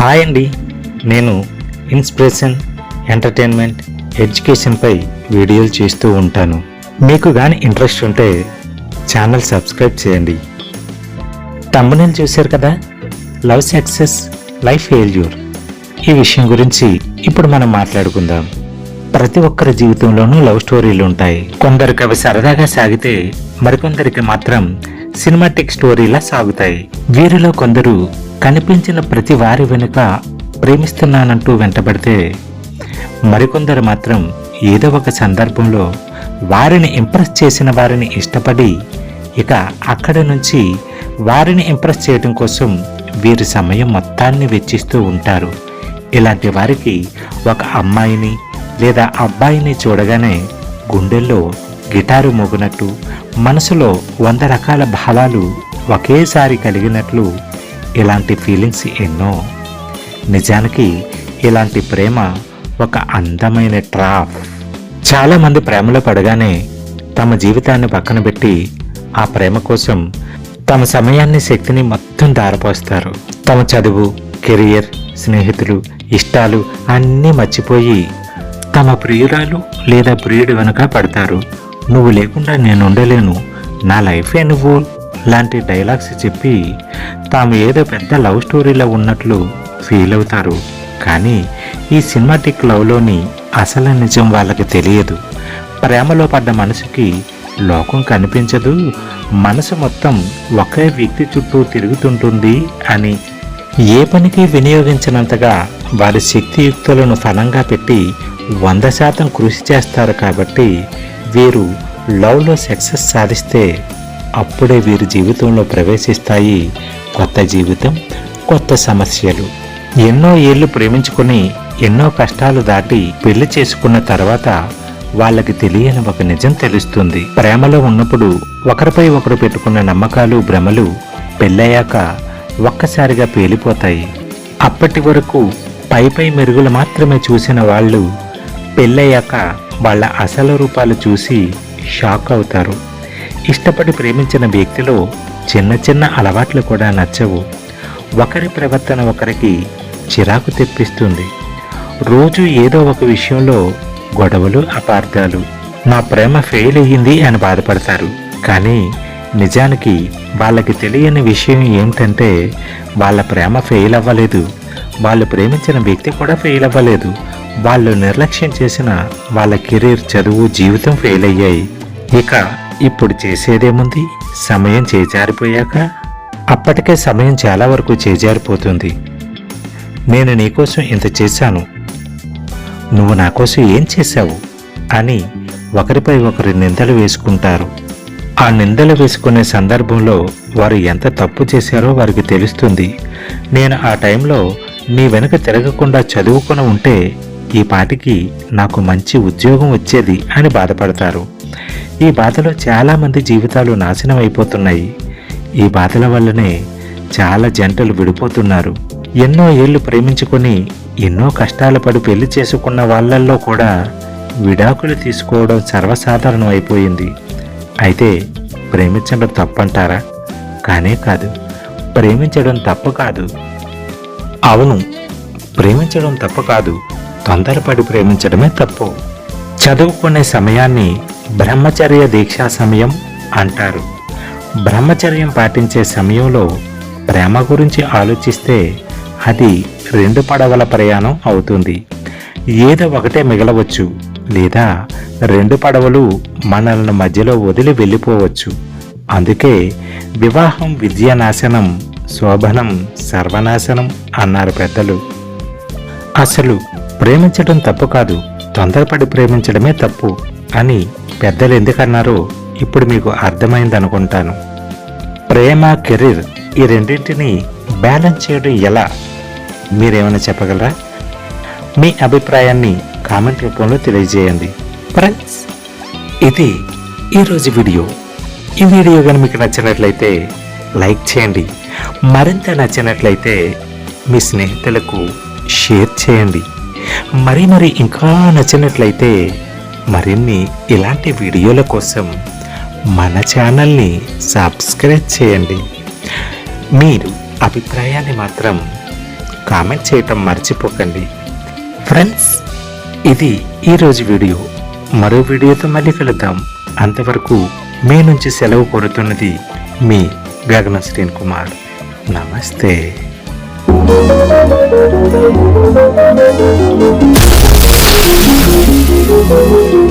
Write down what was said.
Hi అండి. నేను inspiration entertainment ఎడ్యుకేషన్పై వీడియోలు చేస్తూ ఉంటాను. మీకు కానీ ఇంట్రెస్ట్ ఉంటే ఛానల్ సబ్స్క్రైబ్ చేయండి. తమ్మునేలు చూశారు కదా? Love success life failure. ఈ విషయం గురించి ఇప్పుడు మనం మాట్లాడుకుందాం. ప్రతి ఒక్కరి జీవితంలోనూ లవ్ స్టోరీలు ఉంటాయి. కొందరికి అవి సరదాగా సాగితే మరికొందరికి మాత్రం సినిమాటిక్ స్టోరీలా సాగుతాయి. వీరిలో కొందరు కనిపించిన ప్రతి వారి వెనుక ప్రేమిస్తున్నానంటూ వెంటబడితే మరికొందరు మాత్రం ఏదో ఒక సందర్భంలో వారిని ఇంప్రెస్ చేసిన వారిని ఇష్టపడి ఇక అక్కడి నుంచి వారిని ఇంప్రెస్ చేయడం కోసం వీరి సమయం మొత్తాన్ని వెచ్చిస్తూ ఉంటారు. ఇలాంటి వారికి ఒక అమ్మాయిని లేదా అబ్బాయిని చూడగానే గుండెల్లో గిటారు మోగినట్టు మనసులో వంద రకాల భావాలు ఒకేసారి కలిగినట్లు ఇలాంటి ఫీలింగ్స్ ఎన్నో. నిజానికి ఇలాంటి ప్రేమ ఒక అందమైన ట్రాఫ్ చాలామంది ప్రేమలో పడగానే తమ జీవితాన్ని పక్కన పెట్టి ఆ ప్రేమ కోసం తమ సమయాన్ని శక్తిని మొత్తం దారపోస్తారు. తమ చదువు కెరియర్ స్నేహితులు ఇష్టాలు అన్నీ మర్చిపోయి తమ ప్రియురాలు లేదా ప్రియుడి వెనుక పడతారు. నువ్వు లేకుండా నేను ఉండలేను. నా లైఫే నువ్వు లాంటి డైలాగ్స్ చెప్పి తాము ఏదో పెద్ద లవ్ స్టోరీలో ఉన్నట్లు ఫీల్ అవుతారు. కానీ ఈ సినిమాటిక్ లవ్లోని అసలు నిజం వాళ్ళకి తెలియదు. ప్రేమలో పడ్డ మనసుకి లోకం కనిపించదు. మనసు మొత్తం ఒకే వ్యక్తి చుట్టూ తిరుగుతుంటుంది అని ఏ పనికి వినియోగించినంతగా వారి శక్తియుక్తులను ఫలంగా పెట్టి వంద శాతం కృషి చేస్తారు కాబట్టి వీరు లవ్లో సక్సెస్ సాధిస్తే అప్పుడే వీరి జీవితంలో ప్రవేశిస్తాయి కొత్త జీవితం కొత్త సమస్యలు. ఎన్నో ఏళ్ళు ప్రేమించుకుని ఎన్నో కష్టాలు దాటి పెళ్ళి చేసుకున్న తర్వాత వాళ్ళకి తెలియని ఒక నిజం తెలుస్తుంది. ప్రేమలో ఉన్నప్పుడు ఒకరిపై ఒకరు పెట్టుకున్న నమ్మకాలు భ్రమలు పెళ్ళయ్యాక ఒక్కసారిగా పేలిపోతాయి. అప్పటి వరకు పై పై మెరుగులు మాత్రమే చూసిన వాళ్ళు పెళ్ళయ్యాక వాళ్ళ అసలు రూపాలు చూసి షాక్ అవుతారు. ఇష్టపడి ప్రేమించిన వ్యక్తిలో చిన్న చిన్న అలవాట్లు కూడా నచ్చవు. ఒకరి ప్రవర్తన ఒకరికి చిరాకు తెప్పిస్తుంది. రోజు ఏదో ఒక విషయంలో గొడవలు అపార్థాలు. నా ప్రేమ ఫెయిల్ అయ్యింది అని బాధపడతారు. కానీ నిజానికి వాళ్ళకి తెలియని విషయం ఏమిటంటే వాళ్ళ ప్రేమ ఫెయిల్ అవ్వలేదు. వాళ్ళు ప్రేమించిన వ్యక్తి కూడా ఫెయిల్ అవ్వలేదు. వాళ్ళు నిర్లక్ష్యం చేసిన వాళ్ళ కెరీర్ చదువు జీవితం ఫెయిల్ అయ్యాయి. ఇక ఇప్పుడు చేసేదేముంది? సమయం చేజారిపోయాక? అప్పటికే సమయం చాలా వరకు చేజారిపోతుంది. నేను నీకోసం ఇంత చేశాను. నువ్వు నా కోసం ఏం చేశావు? అని ఒకరిపై ఒకరు నిందలు వేసుకుంటారు. ఆ నిందలు వేసుకునే సందర్భంలో వారు ఎంత తప్పు చేశారో వారికి తెలుస్తుంది. నేను ఆ టైంలో నీ వెనుక తిరగకుండా చదువుకుని ఉంటే ఈ పాటికి నాకు మంచి ఉద్యోగం వచ్చేది అని బాధపడతారు. ఈ బాధలో చాలామంది జీవితాలు నాశనం అయిపోతున్నాయి. ఈ బాధల వల్లనే చాలా జంటలు విడిపోతున్నారు. ఎన్నో ఏళ్ళు ప్రేమించుకొని ఎన్నో కష్టాలు పడి పెళ్ళి చేసుకున్న వాళ్ళల్లో కూడా విడాకులు తీసుకోవడం సర్వసాధారణం అయిపోయింది. అయితే ప్రేమించడం తప్పంటారా? కానే కాదు. ప్రేమించడం తప్పు కాదు. అవును ప్రేమించడం తప్పు కాదు. తొందరపడి ప్రేమించడమే తప్పు. చదువుకునే సమయాన్ని బ్రహ్మచర్య దీక్షా సమయం అంటారు. బ్రహ్మచర్యం పాటించే సమయంలో ప్రేమ గురించి ఆలోచిస్తే అది రెండు పడవల ప్రయాణం అవుతుంది. ఏదో ఒకటే మిగలవచ్చు లేదా రెండు పడవలు మనల్ని మధ్యలో వదిలి వెళ్ళిపోవచ్చు. అందుకే వివాహం విద్యానాశనం శోభనం సర్వనాశనం అన్నారు పెద్దలు. అసలు ప్రేమించడం తప్పు కాదు. తొందరపడి ప్రేమించడమే తప్పు అని పెద్దలు ఎందుకన్నారో ఇప్పుడు మీకు అర్థమైందనుకుంటాను. ప్రేమ కెరీర్ ఈ రెండింటిని బ్యాలెన్స్ చేయడం ఎలా? మీరేమైనా చెప్పగలరా? మీ అభిప్రాయాన్ని కామెంట్ రూపంలో తెలియజేయండి. ఫ్రెండ్స్ ఇది ఈరోజు వీడియో. ఈ వీడియో కానీ మీకు నచ్చినట్లయితే లైక్ చేయండి. మరింత నచ్చినట్లయితే మీ స్నేహితులకు షేర్ చేయండి. మరి మరి ఇంకా నచ్చినట్లయితే మరిన్ని ఇలాంటి వీడియోల కోసం మన ఛానల్ని సబ్స్క్రైబ్ చేయండి. మీరు అభిప్రాయాన్ని మాత్రం కామెంట్ చేయటం మర్చిపోకండి. ఫ్రెండ్స్ ఇది ఈరోజు వీడియో. మరో వీడియోతో మళ్ళీ కలుద్దాం. అంతవరకు మీ నుంచి సెలవు కోరుతున్నది మీ గగన శ్రీన్ కుమార్. నమస్తే. Thank you.